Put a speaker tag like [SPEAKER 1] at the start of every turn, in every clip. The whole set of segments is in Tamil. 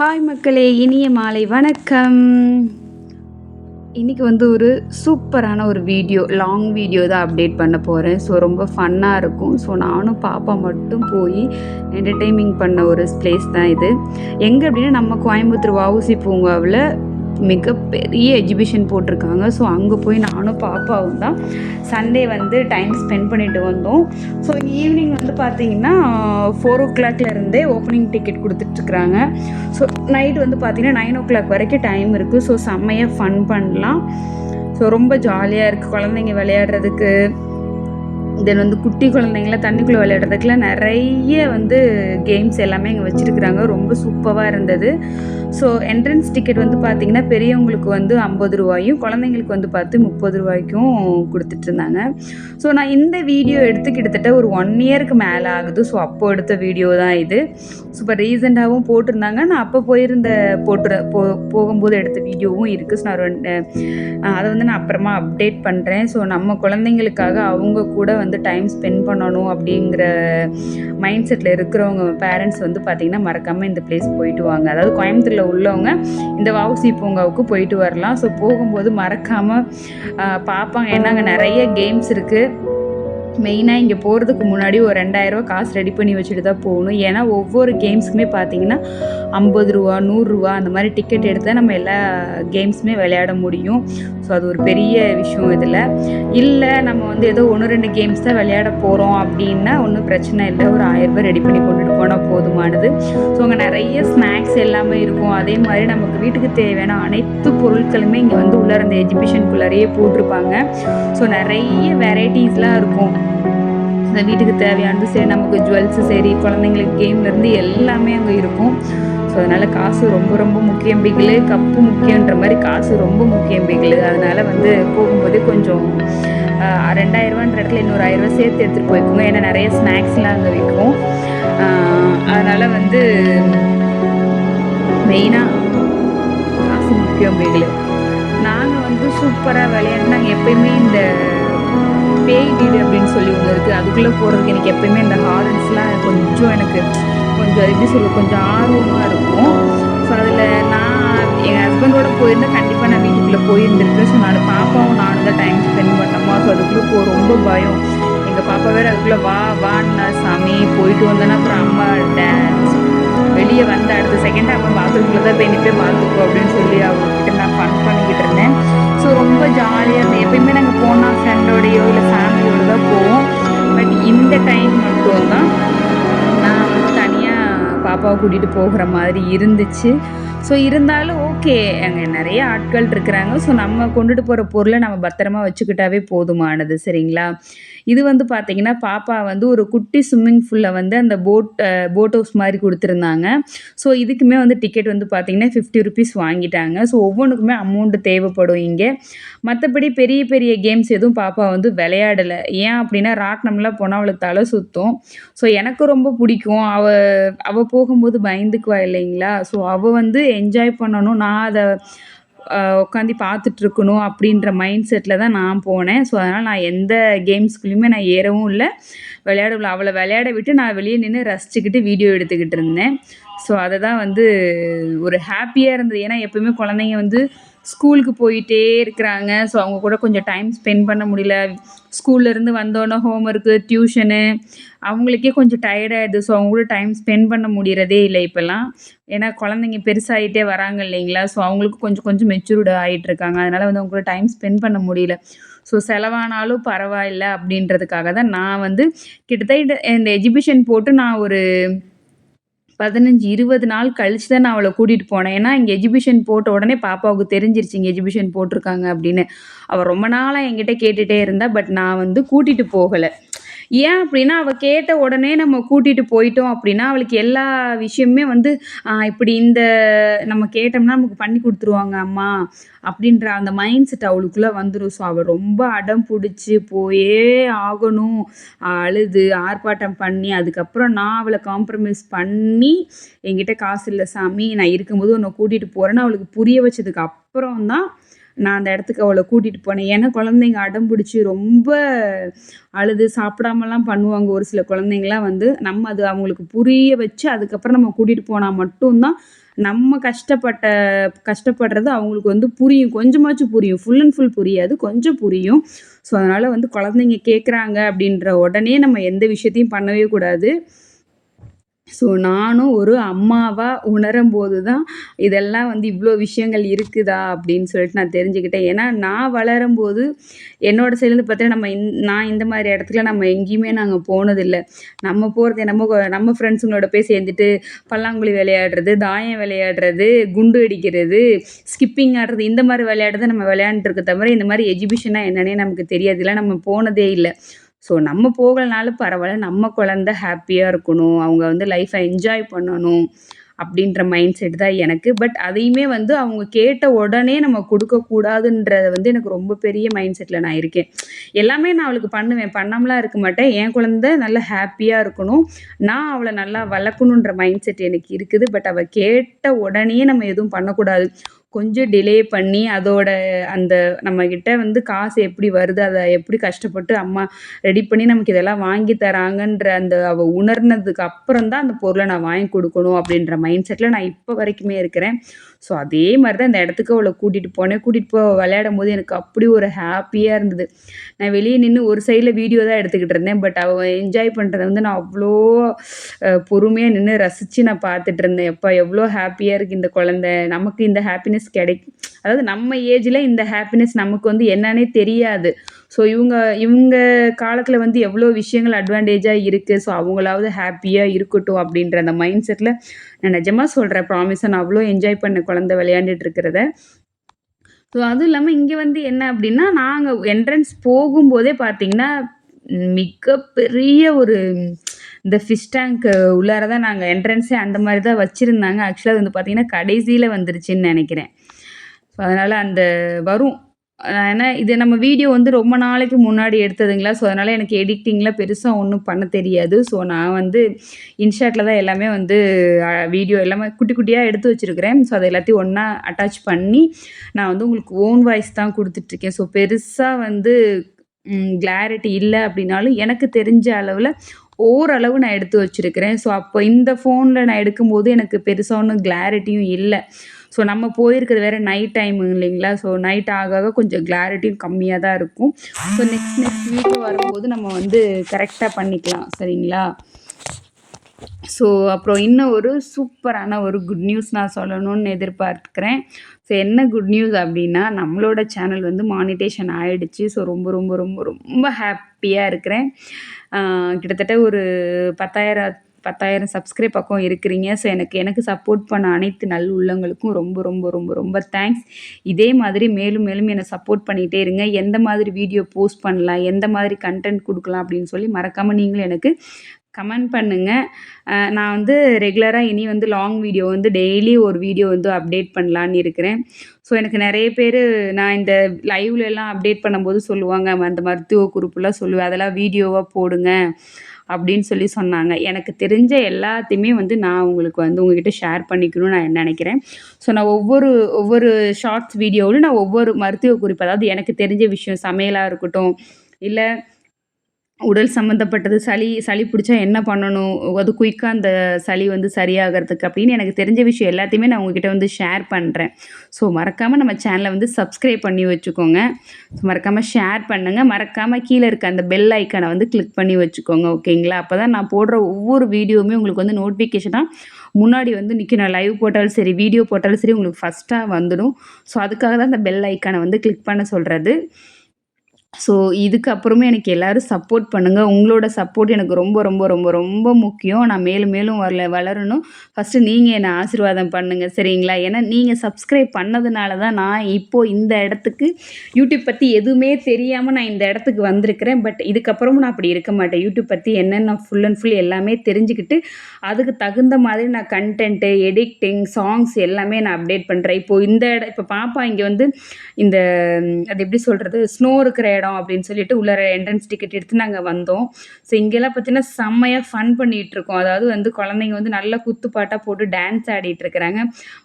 [SPEAKER 1] ஹாய் மக்களே இனிய மாலை வணக்கம். இன்றைக்கி வந்து ஒரு சூப்பரான ஒரு வீடியோ லாங் வீடியோ தான் அப்டேட் பண்ண போகிறேன் ஸோ ரொம்ப ஃபன்னாக இருக்கும். ஸோ நானும் பாப்பா மட்டும் போய் என்டர்டெய்னிங் பண்ண ஒரு பிளேஸ் தான் இது. எங்கே அப்படின்னா நம்ம கோயம்புத்தூர் வவுசி பூங்காவில் மிகப்பெரிய எக்ஸிபிஷன் போட்டிருக்காங்க. ஸோ அங்கே போய் நானும் பாப்பாவும் தான் சண்டே வந்து டைம் ஸ்பெண்ட் பண்ணிட்டு வந்தோம். ஸோ ஈவினிங் வந்து பார்த்தீங்கன்னா ஃபோர் ஓ இருந்தே ஓப்பனிங் டிக்கெட் கொடுத்துட்ருக்குறாங்க. ஸோ நைட் வந்து பார்த்தீங்கன்னா நைன் ஓ கிளாக் வரைக்கும் டைம் இருக்குது ஸோ செம்மையாக ஃபன் பண்ணலாம். ஸோ ரொம்ப ஜாலியாக இருக்குது குழந்தைங்க விளையாடுறதுக்கு. தென் வந்து குட்டி குழந்தைங்களாம் தண்ணிக்குள்ளே விளையாடுறதுக்குலாம் நிறைய வந்து கேம்ஸ் எல்லாமே இங்கே வச்சுருக்குறாங்க. ரொம்ப சூப்பராக இருந்தது. ஸோ என்ட்ரன்ஸ் டிக்கெட் வந்து பார்த்திங்கன்னா பெரியவங்களுக்கு வந்து ஐம்பது ரூபாயும் குழந்தைங்களுக்கு வந்து பார்த்து முப்பது ரூபாய்க்கும் கொடுத்துட்ருந்தாங்க. ஸோ நான் இந்த வீடியோ எடுத்து கிட்டத்தட்ட ஒரு ஒன் இயருக்கு மேலே ஆகுது. ஸோ அப்போ எடுத்த வீடியோ தான் இது. ஸோ இப்போ ரீசெண்டாகவும் போட்டிருந்தாங்க. நான் அப்போ போயிருந்த போட்டு போ போகும்போது எடுத்த வீடியோவும் இருக்குது ஸோ நான் அதை வந்து நான் அப்புறமா அப்டேட் பண்ணுறேன் ஸோ நம்ம குழந்தைங்களுக்காக அவங்க கூட வந்து டைம் ஸ்பெண்ட் பண்ணணும் அப்படிங்கிற மைண்ட் செட்டில் இருக்கிறவங்க பேரண்ட்ஸ் வந்து பார்த்திங்கன்னா மறக்காமல் இந்த பிளேஸ் போயிட்டு வாங்க. அதாவது கோயம்புத்தூரில் உள்ளவங்க இந்த வவுசி பூங்காவுக்கு போயிட்டு வரலாம். ஸோ போகும்போது மறக்காமல் பார்ப்பாங்க. ஏன்னா அங்கே நிறைய கேம்ஸ் இருக்குது மெயினாக இங்கே போகிறதுக்கு முன்னாடி ஒரு ரெண்டாயிரரூவா காசு ரெடி பண்ணி வச்சுட்டு தான் போகணும். ஏன்னா ஒவ்வொரு கேம்ஸுக்குமே பார்த்தீங்கன்னா ஐம்பது ரூபா நூறுரூவா அந்த மாதிரி டிக்கெட் எடுத்தால் நம்ம எல்லா கேம்ஸுமே விளையாட முடியும். ஸோ அது ஒரு பெரிய விஷயம் இதில். இல்லை நம்ம வந்து ஏதோ ஒன்று ரெண்டு கேம்ஸ் தான் விளையாட போகிறோம் அப்படின்னா ஒன்றும் பிரச்சனை இல்லை. ஒரு ஆயிரரூபா ரெடி பண்ணி கொண்டுட்டு போனால் போதுமானது. ஸோ அங்கே நிறைய ஸ்நாக்ஸ் எல்லாமே இருக்கும். அதே மாதிரி நமக்கு வீட்டுக்கு தேவையான அனைத்து பொருட்களுமே இங்கே வந்து உள்ளார அந்த எஜிபிஷனுக்குள்ளாரையே போட்டிருப்பாங்க. ஸோ நிறைய வெரைட்டிஸ்லாம் இருக்கும். இந்த வீட்டுக்கு தேவையானது சரி நமக்கு ஜுவல்ஸு சரி குழந்தைங்களுக்கு கேம்லேருந்து எல்லாமே அங்கே இருக்கும். ஸோ அதனால் காசு ரொம்ப ரொம்ப முக்கியம். பிகிலு கப்பு முக்கியன்ற மாதிரி காசு ரொம்ப முக்கியம் பிகிலு. அதனால் வந்து போகும்போது கொஞ்சம் ரெண்டாயிரரூவான்ற இடத்துல இன்னொரு ஆயிரரூவா சேர்த்து எடுத்துகிட்டு போய்க்கோங்க. ஏன்னா நிறைய ஸ்நாக்ஸ்லாம் அங்கே விற்கும் அதனால் வந்து மெயினாக காசு முக்கியம் பிகிலு. நாங்கள் வந்து சூப்பராக விளையாண்டு நாங்கள் எப்பயுமே இந்த பேய் வீடு அப்படின்னு சொல்லி ஒன்று இருக்குது அதுக்குள்ளே போகிறதுக்கு எனக்கு எப்பயுமே இந்த ஹாரன்ஸ்லாம் கொஞ்சம் எனக்கு கொஞ்சம் எப்படி சொல்ல கொஞ்சம் ஆர்வமாக இருக்கும். ஸோ அதில் நான் என் ஹஸ்பண்டோட போயிருந்தால் கண்டிப்பாக நான் வீட்டுக்குள்ளே போயிருந்துருக்கேன் ஸோ நான் பாப்பாவும் நானும் தான் டைம் ஸ்பெண்ட் பண்ணோமா? ஸோ அதுக்குள்ளே போ ரொம்ப பயம். எங்கள் பாப்பா வேறு அதுக்குள்ளே வா வான்னா சாமி போயிட்டு வந்தேன்னா அப்புறம் அம்மா டான்ஸ் வெளியே வந்த அடுத்த செகண்ட் அப்புறம் பாத்ரூம்குள்ளே தான் போய் நிற்பே பார்த்துக்கோ அப்படின்னு சொல்லி அவங்கக்கிட்ட நான் ஃபன் பண்ணிக்கிட்டு இருந்தேன். ஸோ ரொம்ப ஜாலியாக இருந்தது எப்பயுமே நாங்கள் போனால் ஃப்ரெண்டோடையோ இல்லை ஃபேமிலியோடு தான் போவோம். பட் இந்த டைம் மட்டும் தான் நான் வந்து தனியாக பாப்பாவை கூட்டிகிட்டு போகிற மாதிரி இருந்துச்சு. ஸோ இருந்தாலும் ஓகே அங்கே நிறைய ஆட்கள் இருக்கிறாங்க. ஸோ நம்ம கொண்டுட்டு போகிற பொருளை நம்ம பத்திரமா வச்சுக்கிட்டாவே போதுமானது. சரிங்களா? இது வந்து பார்த்திங்கன்னா பாப்பா வந்து ஒரு குட்டி ஸ்விம்மிங் ஃபூலில் வந்து அந்த போட் போட் ஹவுஸ் மாதிரி கொடுத்துருந்தாங்க. ஸோ இதுக்குமே வந்து டிக்கெட் வந்து பார்த்திங்கன்னா ஃபிஃப்டி ருபீஸ் வாங்கிட்டாங்க. ஸோ ஒவ்வொன்றுக்குமே அமௌண்ட்டு தேவைப்படும் இங்கே. மற்றபடி பெரிய பெரிய கேம்ஸ் எதுவும் பாப்பா வந்து விளையாடலை. ஏன் அப்படின்னா ராட்னம்லாம் போனால் அவளுக்கு தலை சுற்றும் ஸோ எனக்கு ரொம்ப பிடிக்கும். அவள் அவள் போகும்போது பயந்துக்குவா இல்லைங்களா? ஸோ அவள் வந்து என்ஜாய் பண்ணணும். நான் அதை உட்காந்து பார்த்துட்ருக்கணும் அப்படின்ற மைண்ட் செட்டில் தான் நான் போனேன். ஸோ அதனால் நான் எந்த கேம்ஸ்குள்ளேயுமே நான் ஏறவும் இல்லை. விளையாடல அவளை விளையாட விட்டு நான் வெளியே நின்று ரசிச்சுக்கிட்டு வீடியோ எடுத்துக்கிட்டு இருந்தேன். ஸோ அதை தான் வந்து ஒரு ஹாப்பியாக இருந்தது. ஏன்னா எப்போயுமே குழந்தைங்க வந்து ஸ்கூலுக்கு போயிட்டே இருக்கிறாங்க. ஸோ அவங்க கூட கொஞ்சம் டைம் ஸ்பெண்ட் பண்ண முடியல. ஸ்கூல்லேருந்து வந்தோடனே ஹோம் ஒர்க்கு டியூஷனு அவங்களுக்கே கொஞ்சம் டயர்டாகிடுது ஸோ அவங்க கூட டைம் ஸ்பெண்ட் பண்ண முடியறதே இல்லை இப்போல்லாம். ஏன்னா குழந்தைங்க பெருசாகிட்டே வராங்க இல்லைங்களா? ஸோ அவங்களுக்கு கொஞ்சம் கொஞ்சம் மெச்சூர்டு ஆகிட்டுருக்காங்க அதனால் வந்து அவங்க கூட டைம் ஸ்பெண்ட் பண்ண முடியல. ஸோ செலவானாலும் பரவாயில்ல அப்படின்றதுக்காக தான் நான் வந்து கிட்டத்தட்ட இந்த எஜிபிஷன் போட்டு நான் ஒரு பதினஞ்சு இருபது நாள் கழிச்சு தான் நான் அவளை கூட்டிகிட்டு போனேன். ஏன்னா இங்கே எஜிபிஷன் போட்ட உடனே பாப்பாவுக்கு தெரிஞ்சிருச்சு இங்கே எஜிபிஷன் போட்டிருக்காங்க அப்படின்னு. அவள் ரொம்ப நாளாக என்கிட்ட கேட்டுகிட்டே இருந்தா பட் நான் வந்து கூட்டிகிட்டு போகலை. ஏன் அப்படின்னா அவள் கேட்ட உடனே நம்ம கூட்டிகிட்டு போயிட்டோம் அப்படின்னா அவளுக்கு எல்லா விஷயமுமே வந்து இப்படி இந்த நம்ம கேட்டோம்னா நமக்கு பண்ணி கொடுத்துருவாங்க அம்மா அப்படின்ற அந்த மைண்ட் செட் அவளுக்குள்ளே வந்துடும் ஸோ அவள் ரொம்ப அடம் பிடிச்சி போயே ஆகணும். அழுது ஆர்ப்பாட்டம் பண்ணி அதுக்கப்புறம் நான் அவளை காம்ப்ரமைஸ் பண்ணி என்கிட்ட காசு இல்லை சாமி நான் இருக்கும்போது உன்னை கூட்டிகிட்டு போகிறேன்னு அவளுக்கு புரிய வச்சதுக்கு அப்புறம் தான் நான் அந்த இடத்துக்கு அவளை கூட்டிகிட்டு போனேன். ஏன்னா குழந்தைங்க அடம் பிடிச்சி ரொம்ப அழுது சாப்பிடாமலாம் பண்ணுவாங்க. ஒரு சில குழந்தைங்களாம் வந்து நம்ம அது அவங்களுக்கு புரிய வச்சு அதுக்கப்புறம் நம்ம கூட்டிகிட்டு போனால் மட்டும்தான் நம்ம கஷ்டப்பட்ட கஷ்டப்படுறது அவங்களுக்கு வந்து புரியும். கொஞ்சமாச்சும் புரியும். ஃபுல் அண்ட் ஃபுல் புரியாது. கொஞ்சம் புரியும். ஸோ அதனால் வந்து குழந்தைங்க கேட்குறாங்க அப்படின்ற உடனே நம்ம எந்த விஷயத்தையும் பண்ணவே கூடாது. ஸோ நானும் ஒரு அம்மாவாக உணரும்போது தான் இதெல்லாம் வந்து இவ்வளோ விஷயங்கள் இருக்குதா அப்படின்னு சொல்லிட்டு நான் தெரிஞ்சுக்கிட்டேன். ஏன்னா நான் வளரும்போது என்னோட சைட்லேருந்து பார்த்தீங்கன்னா நம்ம இந் நான் இந்த மாதிரி இடத்துல நம்ம எங்கேயுமே நாங்கள் போனதில்லை. நம்ம போகிறது நம்ம நம்ம ஃப்ரெண்ட்ஸுங்களோட போய் சேர்ந்துட்டு பல்லாங்குழி விளையாடுறது தாயம் விளையாடுறது குண்டு அடிக்கிறது ஸ்கிப்பிங் ஆடுறது இந்த மாதிரி விளையாடுறத நம்ம விளையாண்டுருக்க தவிர இந்த மாதிரி எஜிபிஷனாக என்னன்னே நமக்கு தெரியாது. இல்லை நம்ம போனதே இல்லை. ஸோ நம்ம போகலைனாலும் பரவாயில்ல. நம்ம குழந்த ஹாப்பியாக இருக்கணும். அவங்க வந்து லைஃப்பை என்ஜாய் பண்ணணும் அப்படின்ற மைண்ட் செட் தான் எனக்கு. பட் அதையுமே வந்து அவங்க கேட்ட உடனே நம்ம கொடுக்கக்கூடாதுன்றத வந்து எனக்கு ரொம்ப பெரிய மைண்ட் செட்டில் நான் இருக்கேன். எல்லாமே நான் அவளுக்கு பண்ணுவேன். பண்ணாமலாம் இருக்க மாட்டேன். என் குழந்த நல்லா ஹாப்பியாக இருக்கணும். நான் அவளை நல்லா வளர்க்கணுன்ற மைண்ட் செட் எனக்கு இருக்குது. பட் அவள் கேட்ட உடனே நம்ம எதுவும் பண்ணக்கூடாது. கொஞ்சம் டிலே பண்ணி அதோட அந்த நம்மக்கிட்ட வந்து காசு எப்படி வருது அதை எப்படி கஷ்டப்பட்டு அம்மா ரெடி பண்ணி நமக்கு இதெல்லாம் வாங்கி தராங்கன்ற அந்த அவள் உணர்னதுக்கு அப்புறம் தான் அந்த பொருளை நான் வாங்கி கொடுக்கணும் அப்படின்ற மைண்ட் செட்டில் நான் இப்போ வரைக்குமே இருக்கிறேன். ஸோ அதே மாதிரி தான் அந்த இடத்துக்கு அவளை கூட்டிகிட்டு போனேன். கூட்டிகிட்டு போ விளையாடும் போது எனக்கு அப்படி ஒரு ஹாப்பியாக இருந்தது. நான் வெளியே நின்று ஒரு சைடில் வீடியோ தான் எடுத்துக்கிட்டு இருந்தேன். பட் அவள் என்ஜாய் பண்ணுறத வந்து நான் அவ்வளோ பொறுமையாக நின்று ரசித்து நான் பார்த்துட்டு இருந்தேன். எப்போ எவ்வளோ ஹாப்பியாக இருக்குது இந்த குழந்த. நமக்கு இந்த ஹாப்பினஸ் கிடைக்கும் அதாவது நம்ம ஏஜில் இந்த ஹாப்பினஸ் நமக்கு வந்து என்னன்னே தெரியாது. ஸோ இவங்க இவங்க காலத்தில் வந்து எவ்வளோ விஷயங்கள் அட்வான்டேஜாக இருக்குது ஸோ அவங்களாவது ஹாப்பியாக இருக்கட்டும் அப்படின்ற அந்த மைண்ட் செட்டில் நான் நிஜமாக சொல்கிறேன் ப்ராமிஸை நான் அவ்வளோ என்ஜாய் பண்ண குழந்த விளையாண்டுட்டு இருக்கிறத. ஸோ அதுவும் இல்லாமல் இங்கே வந்து என்ன அப்படின்னா நாங்கள் என்ட்ரன்ஸ் போகும்போதே பார்த்தீங்கன்னா மிகப்பெரிய ஒரு இந்த ஃபிஷ் டேங்க் உள்ளார தான் நாங்கள் என்ட்ரன்ஸே அந்த மாதிரி தான் வச்சுருந்தாங்க. ஆக்சுவலாக அது வந்து பார்த்திங்கன்னா கடைசியில் வந்துருச்சுன்னு நினைக்கிறேன். ஸோ அதனால் அந்த வரும். ஏன்னா இது நம்ம வீடியோ வந்து ரொம்ப நாளைக்கு முன்னாடி எடுத்ததுங்களா? ஸோ அதனால் எனக்கு எடிட்டிங்கில் பெருசாக ஒன்றும் பண்ண தெரியாது. ஸோ நான் வந்து இன்ஷாட்டில் தான் எல்லாமே வந்து வீடியோ எல்லாமே குட்டி குட்டியாக எடுத்து வச்சுருக்கிறேன். ஸோ அதை எல்லாத்தையும் ஒன்றா அட்டாச் பண்ணி நான் வந்து உங்களுக்கு ஓன் வாய்ஸ் தான் கொடுத்துட்ருக்கேன். ஸோ பெருசாக வந்து கிளாரிட்டி இல்லை அப்படின்னாலும் எனக்கு தெரிஞ்ச அளவில் ஓரளவு நான் எடுத்து வச்சுருக்கிறேன். ஸோ அப்போ இந்த ஃபோனில் நான் எடுக்கும்போது எனக்கு பெருசாக ஒன்றும் கிளாரிட்டியும் இல்லை. ஸோ நம்ம போயிருக்கிறது வேறு நைட் டைம் இல்லைங்களா? ஸோ நைட் ஆக ஆக கொஞ்சம் கிளாரிட்டியும் கம்மியாக தான் இருக்கும். ஸோ நெக்ஸ்ட் நெக்ஸ்ட் வீடியோ வரும்போது நம்ம வந்து கரெக்டாக பண்ணிக்கலாம் சரிங்களா? ஸோ அப்புறம் இன்னும் ஒரு சூப்பரான ஒரு குட் நியூஸ் நான் சொல்லணும்னு எதிர்பார்க்குறேன். ஸோ என்ன குட் நியூஸ் அப்படின்னா நம்மளோட சேனல் வந்து மானிட்டேஷன் ஆகிடுச்சு ஸோ ரொம்ப ரொம்ப ரொம்ப ரொம்ப ஹாப்பியாக இருக்கிறேன். கிட்டத்தட்ட ஒரு பத்தாயிரம் பத்தாயிரம் சப்ஸ்கிரைப் பக்கம் இருக்கிறீங்க. ஸோ எனக்கு எனக்கு சப்போர்ட் பண்ண அனைத்து நல் உள்ளங்களுக்கும் ரொம்ப ரொம்ப ரொம்ப ரொம்ப தேங்க்ஸ் இதே மாதிரி மேலும் மேலும் என்னை சப்போர்ட் பண்ணிகிட்டே இருங்க. எந்த மாதிரி வீடியோ போஸ்ட் பண்ணலாம் எந்த மாதிரி கண்டென்ட் கொடுக்கலாம் அப்படின்னு சொல்லி மறக்காமல் நீங்களும் எனக்கு கமெண்ட் பண்ணுங்கள் நான் வந்து ரெகுலராக இனி வந்து லாங் வீடியோ வந்து டெய்லி ஒரு வீடியோ வந்து அப்டேட் பண்ணலான்னு இருக்கிறேன். ஸோ எனக்கு நிறைய பேர் நான் இந்த லைவ்லலாம் அப்டேட் பண்ணும்போது சொல்லுவாங்க. அந்த மருத்துவ குறிப்புலாம் சொல்லுவேன். அதெல்லாம் வீடியோவாக போடுங்க. அப்படின்னு சொல்லி சொன்னாங்க. எனக்கு தெரிஞ்ச எல்லாத்தையுமே வந்து நான் உங்களுக்கு வந்து உங்ககிட்ட ஷேர் பண்ணிக்கணும்னு நான் நினைக்கிறேன். ஸோ நான் ஒவ்வொரு ஒவ்வொரு ஷார்ட்ஸ் வீடியோவிலும் நான் ஒவ்வொரு மருத்துவ குறிப்பு அதாவது எனக்கு தெரிஞ்ச விஷயம் சமையலாக இருக்கட்டும் இல்லை உடல் சம்மந்தப்பட்டது சளி சளி பிடிச்சா என்ன பண்ணணும்? அது குயிக்காக அந்த சளி வந்து சரியாகிறதுக்கு அப்படின்னு எனக்கு தெரிஞ்ச விஷயம் எல்லாத்தையுமே நான் உங்ககிட்ட வந்து ஷேர் பண்ணுறேன் ஸோ மறக்காமல் நம்ம சேனலை வந்து சப்ஸ்கிரைப் பண்ணி வச்சுக்கோங்க. ஸோ மறக்காமல் ஷேர் பண்ணுங்கள் மறக்காமல் கீழே இருக்க அந்த பெல் ஐக்கானை வந்து கிளிக் பண்ணி வச்சுக்கோங்க ஓகேங்களா அப்போ தான் நான் போடுற ஒவ்வொரு வீடியோவுமே உங்களுக்கு வந்து நோட்டிஃபிகேஷனாக முன்னாடி வந்து நிற்கும் நான் லைவ் போட்டாலும் சரி வீடியோ போட்டாலும் சரி உங்களுக்கு ஃபஸ்ட்டாக வந்துடும். ஸோ அதுக்காக தான் அந்த பெல் ஐக்கானை வந்து கிளிக் பண்ண சொல்கிறது ஸோ இதுக்கப்புறமும் எனக்கு எல்லோரும் சப்போர்ட் பண்ணுங்கள் உங்களோட சப்போர்ட் எனக்கு ரொம்ப ரொம்ப ரொம்ப ரொம்ப முக்கியம். நான் மேலும் மேலும் வரல வளரணும். ஃபஸ்ட்டு நீங்கள் என்னை ஆசீர்வாதம் பண்ணுங்கள் சரிங்களா? ஏன்னா நீங்கள் சப்ஸ்கிரைப் பண்ணதுனால தான் நான் இப்போது இந்த இடத்துக்கு யூடியூப் பற்றி எதுவுமே தெரியாமல் நான் இந்த இடத்துக்கு வந்திருக்கிறேன். பட் இதுக்கப்புறமும் நான் அப்படி இருக்க மாட்டேன். யூடியூப் பற்றி என்னென்ன ஃபுல் அண்ட் ஃபுல் எல்லாமே தெரிஞ்சுக்கிட்டு அதுக்கு தகுந்த மாதிரி நான் கண்டென்ட்டு எடிட்டிங் சாங்ஸ் எல்லாமே நான் அப்டேட் பண்ணுறேன் இப்போது இந்த இடம் இப்போ பாப்பா இங்கே வந்து இந்த அது எப்படி சொல்கிறது ஸ்னோ இருக்கிற இடம் அப்படின்னு சொல்லிட்டு உள்ளார என்ட்ரன்ஸ் டிக்கெட் எடுத்து நாங்கள் வந்தோம். ஸோ இங்கெல்லாம் பார்த்தீங்கன்னா செம்மையாக ஃபன் பண்ணிகிட்டு இருக்கோம். அதாவது வந்து குழந்தைங்க வந்து நல்லா குத்துப்பாட்டாக போட்டு டான்ஸ் ஆடிட்டு இருக்கிறாங்க.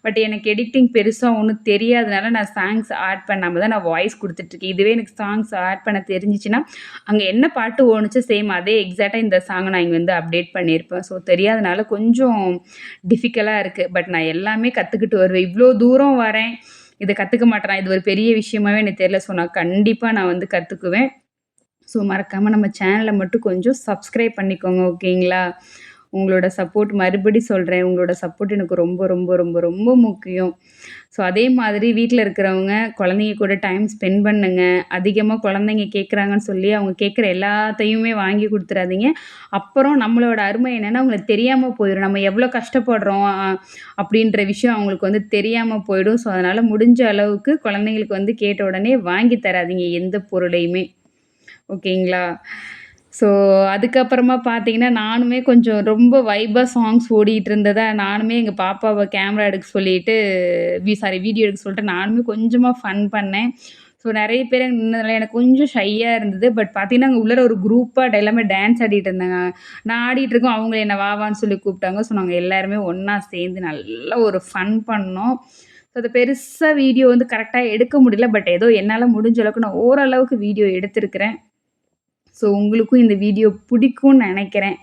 [SPEAKER 1] பட் எனக்கு எடிட்டிங் பெருசாக ஒன்றும் தெரியாதனால நான் சாங்ஸ் ஆட் பண்ணாமல் தான் நான் வாய்ஸ் கொடுத்துட்ருக்கேன் இதுவே எனக்கு சாங்ஸ் ஆட் பண்ண தெரிஞ்சிச்சுன்னா அங்கே என்ன பாட்டு ஓணுச்சோ சேம் அதே எக்ஸாக்டாக இந்த சாங்கை நான் இங்கே வந்து அப்டேட் பண்ணியிருப்பேன். ஸோ தெரியாதனால கொஞ்சம் டிஃபிகல்ட்டாக இருக்குது பட் நான் எல்லாமே கற்றுக்கிட்டு வருவேன். இவ்வளோ தூரம் வரேன். இதை கற்றுக்க மாட்டேன் இது ஒரு பெரிய விஷயமாவே எனக்கு தெரியல. ஸோ நான் கண்டிப்பாக நான் வந்து கற்றுக்குவேன் ஸோ மறக்காமல் நம்ம சேனலை மட்டும் கொஞ்சம் சப்ஸ்கிரைப் பண்ணிக்கோங்க ஓகேங்களா உங்களோட சப்போர்ட் மறுபடி சொல்கிறேன் உங்களோட சப்போர்ட் எனக்கு ரொம்ப ரொம்ப ரொம்ப ரொம்ப முக்கியம். ஸோ அதே மாதிரி வீட்டில் இருக்கிறவங்க குழந்தைங்க கூட டைம் ஸ்பெண்ட் பண்ணுங்க. அதிகமாக குழந்தைங்க கேட்குறாங்கன்னு சொல்லி அவங்க கேட்குற எல்லாத்தையுமே வாங்கி கொடுத்துறாதீங்க. அப்புறம் நம்மளோட அருமை என்னென்னா அவங்களுக்கு தெரியாமல் போயிடும் நம்ம எவ்வளோ கஷ்டப்படுறோம் அப்படின்ற விஷயம் அவங்களுக்கு வந்து தெரியாமல் போயிடும். ஸோ அதனால் முடிஞ்ச அளவுக்கு குழந்தைங்களுக்கு வந்து கேட்ட உடனே வாங்கி தராதிங்க எந்த பொருளையுமே. ஓகேங்களா ஸோ அதுக்கப்புறமா பார்த்தீங்கன்னா நானுமே கொஞ்சம் ரொம்ப வைபாக சாங்ஸ் ஓடிட்டு இருந்ததா நானுமே எங்கள் பாப்பாவை கேமரா எடுக்க சொல்லிட்டு வி சாரி வீடியோ எடுக்க சொல்லிட்டு நானுமே கொஞ்சமாக ஃபன் பண்ணேன். ஸோ நிறைய பேர் நின்றதுனால எனக்கு கொஞ்சம் ஷையாக இருந்தது. பட் பார்த்தீங்கன்னா அங்கே உள்ள ஒரு குரூப்பாக எல்லாமே டான்ஸ் ஆடிட்டு இருந்தாங்க. நான் ஆடிட்டு இருக்கோம் அவங்க என்னை வாவான்னு சொல்லி கூப்பிட்டாங்க. ஸோ நாங்கள் எல்லாருமே ஒன்றா சேர்ந்து நல்லா ஒரு ஃபன் பண்ணோம். ஸோ அது பெருசாக வீடியோ வந்து கரெக்டாக எடுக்க முடியல. பட் ஏதோ என்னால் முடிஞ்ச அளவுக்கு நான் ஓரளவுக்கு வீடியோ எடுத்திருக்கிறேன். ஸோ உங்களுக்கும் இந்த வீடியோ பிடிக்கும்னு நினைக்கிறேன்.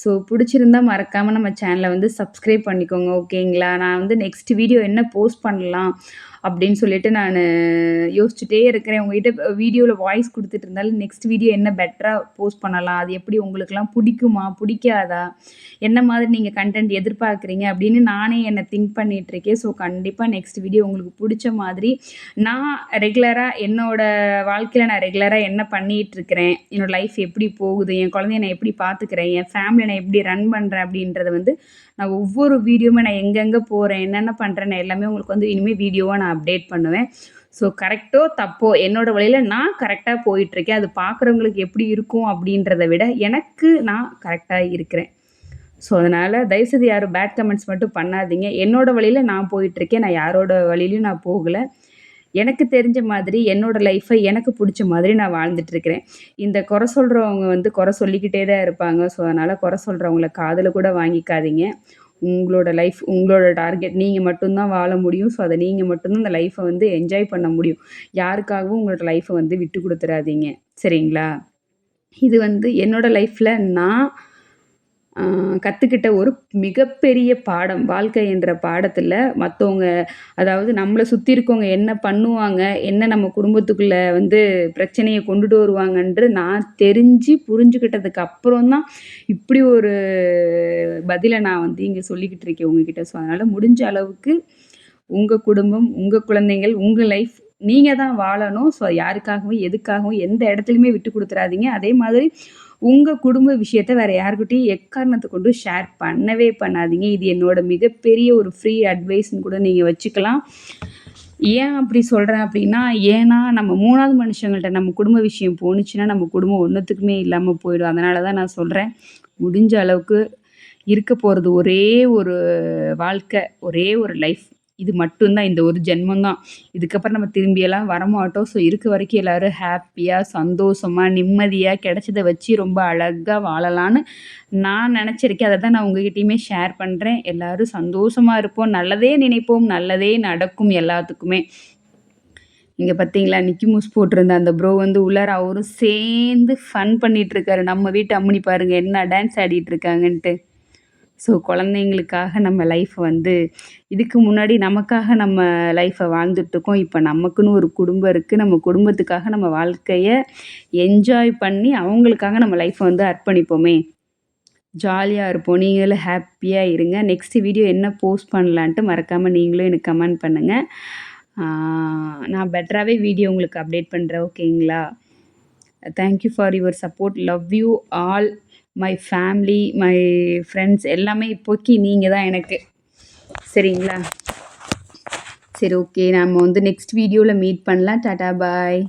[SPEAKER 1] ஸோ பிடிச்சிருந்தா மறக்காமல் நம்ம சேனலை வந்து சப்ஸ்கிரைப் பண்ணிக்கோங்க ஓகேங்களா நான் வந்து நெக்ஸ்ட் வீடியோ என்ன போஸ்ட் பண்ணலாம்? அப்படின்னு சொல்லிட்டு நான் யோசிச்சுட்டே இருக்கிறேன். உங்ககிட்ட வீடியோவில் வாய்ஸ் கொடுத்துட்டு இருந்தாலும் நெக்ஸ்ட் வீடியோ என்ன பெட்டராக போஸ்ட் பண்ணலாம்? அது எப்படி உங்களுக்குலாம் பிடிக்குமா? பிடிக்காதா? என்ன மாதிரி நீங்கள் கண்டென்ட் எதிர்பார்க்குறீங்க? அப்படின்னு நானே என்னை திங்க் பண்ணிகிட்ருக்கேன் ஸோ கண்டிப்பாக நெக்ஸ்ட் வீடியோ உங்களுக்கு பிடிச்ச மாதிரி நான் ரெகுலராக என்னோடய வாழ்க்கையில் நான் ரெகுலராக என்ன பண்ணிகிட்ருக்கிறேன் என்னோடய லைஃப் எப்படி போகுது? என் குழந்தைய நான் எப்படி பார்த்துக்கிறேன்? என் ஃபேமிலியை நான் எப்படி ரன் பண்ணுறேன் அப்படின்றத வந்து நான் ஒவ்வொரு வீடியோவுமே நான் எங்கெங்கே போகிறேன் என்னென்ன பண்ணுறேன்னு எல்லாமே உங்களுக்கு வந்து இனிமேல் வீடியோவாக நான் அப்டேட் பண்ணுவேன். ஸோ கரெக்டோ தப்போ என்னோடய வழியில் நான் கரெக்டாக போயிட்டுருக்கேன். அது பார்க்குறவங்களுக்கு எப்படி இருக்கும் அப்படின்றத விட எனக்கு நான் கரெக்டாக இருக்கிறேன். ஸோ அதனால் தயவுசெய்து யாரும் பேட் கமெண்ட்ஸ் மட்டும் பண்ணாதீங்க. என்னோடய வழியில் நான் போயிட்டுருக்கேன். நான் யாரோட வழியிலையும் நான் போகலை. எனக்கு தெரிஞ்ச மாதிரி என்னோடய லைஃப்பை எனக்கு பிடிச்ச மாதிரி நான் வாழ்ந்துட்டுருக்கிறேன் இந்த குறை சொல்கிறவங்க வந்து குறை சொல்லிக்கிட்டே தான் இருப்பாங்க. ஸோ அதனால் குறை சொல்கிறவங்கள காதில் கூட வாங்கிக்காதீங்க. உங்களோட லைஃப் உங்களோட டார்கெட் நீங்கள் மட்டும்தான் வாழ முடியும். ஸோ அதை நீங்கள் மட்டும்தான் அந்த லைஃப்பை வந்து என்ஜாய் பண்ண முடியும். யாருக்காகவும் உங்களோட லைஃப்பை வந்து விட்டு கொடுத்துறாதீங்க. சரிங்களா? இது வந்து என்னோடய லைஃப்பில் நான் கற்றுக்கிட்ட ஒரு மிகப்பெரிய பாடம் வாழ்க்கை என்ற பாடத்தில் மற்றவங்க அதாவது நம்மளை சுற்றி இருக்கவங்க என்ன பண்ணுவாங்க என்ன நம்ம குடும்பத்துக்குள்ளே வந்து பிரச்சனையை கொண்டுட்டு வருவாங்கன்று நான் தெரிஞ்சு புரிஞ்சுக்கிட்டதுக்கு அப்புறம் தான் இப்படி ஒரு பதிலை நான் வந்து இங்கே சொல்லிக்கிட்டு இருக்கேன் உங்ககிட்ட. ஸோ அதனால் முடிஞ்ச அளவுக்கு உங்கள் குடும்பம் உங்கள் குழந்தைங்கள் உங்கள் லைஃப் நீங்கள் தான் வாழணும். ஸோ யாருக்காகவும் எதுக்காகவும் எந்த இடத்துலையுமே விட்டு கொடுத்துறாதீங்க. அதே மாதிரி உங்கள் குடும்ப விஷயத்த வேறு யாருக்கிட்டையும் எக்காரணத்தை கொண்டு ஷேர் பண்ணவே பண்ணாதீங்க. இது என்னோட மிகப்பெரிய ஒரு ஃப்ரீ அட்வைஸ்ன்னு கூட நீங்கள் வச்சுக்கலாம். ஏன் அப்படி சொல்கிறேன் அப்படின்னா ஏன்னா நம்ம மூணாவது மனுஷங்கள்ட்ட நம்ம குடும்ப விஷயம் போணுச்சுன்னா நம்ம குடும்பம் ஒன்றுத்துக்குமே இல்லாமல் போயிடும். அதனால தான் நான் சொல்கிறேன் முடிஞ்ச அளவுக்கு இருக்க போகிறது ஒரே ஒரு வாழ்க்கை ஒரே ஒரு லைஃப் இது மட்டும்தான் இந்த ஒரு ஜென்மம் தான் இதுக்கப்புறம் நம்ம திரும்பியெல்லாம் வரமாட்டோம் ஸோ இருக்க வரைக்கும் எல்லோரும் ஹாப்பியாக சந்தோஷமாக நிம்மதியாக கிடைச்சதை வச்சு ரொம்ப அழகாக வாழலான்னு நான் நினச்சிருக்கேன். அதை தான் நான் உங்ககிட்டயுமே ஷேர் பண்ணுறேன் எல்லோரும் சந்தோஷமாக இருப்போம். நல்லதே நினைப்போம். நல்லதே நடக்கும் எல்லாத்துக்குமே. இங்கே பார்த்தீங்களா நிக்கி மூஸ் போட்டிருந்த அந்த ப்ரோ வந்து உள்ளார அவரும் சேர்ந்து ஃபன் பண்ணிகிட்ருக்காரு நம்ம வீட்டு அம்மனி பாருங்கள் என்ன டான்ஸ் ஆடிட்டுருக்காங்கன்ட்டு ஸோ குழந்தைங்களுக்காக நம்ம லைஃப்பை வந்து இதுக்கு முன்னாடி நமக்காக நம்ம லைஃப்பை வாழ்ந்துட்டுருக்கோம் இப்போ நமக்குன்னு ஒரு குடும்பம் இருக்குது நம்ம குடும்பத்துக்காக நம்ம வாழ்க்கையை என்ஜாய் பண்ணி அவங்களுக்காக நம்ம லைஃப்பை வந்து அர்ப்பணிப்போமே. ஜாலியாக இருப்போம். நீங்களும் ஹாப்பியாக இருங்க. நெக்ஸ்ட் வீடியோ என்ன போஸ்ட் பண்ணலான்ட்டு மறக்காமல் நீங்களும் எனக்கு கமெண்ட் பண்ணுங்கள் நான் பெட்டராகவே வீடியோ உங்களுக்கு அப்டேட் பண்ணுறேன் ஓகேங்களா thank you for your support love you all my family my friends எல்லாமே இப்போக்கி நீங்கள் தான் எனக்கு. சரிங்களா? சரி ஓகே நம்ம வந்து நெக்ஸ்ட் வீடியோவில் மீட் பண்ணலாம். டாட்டா பாய்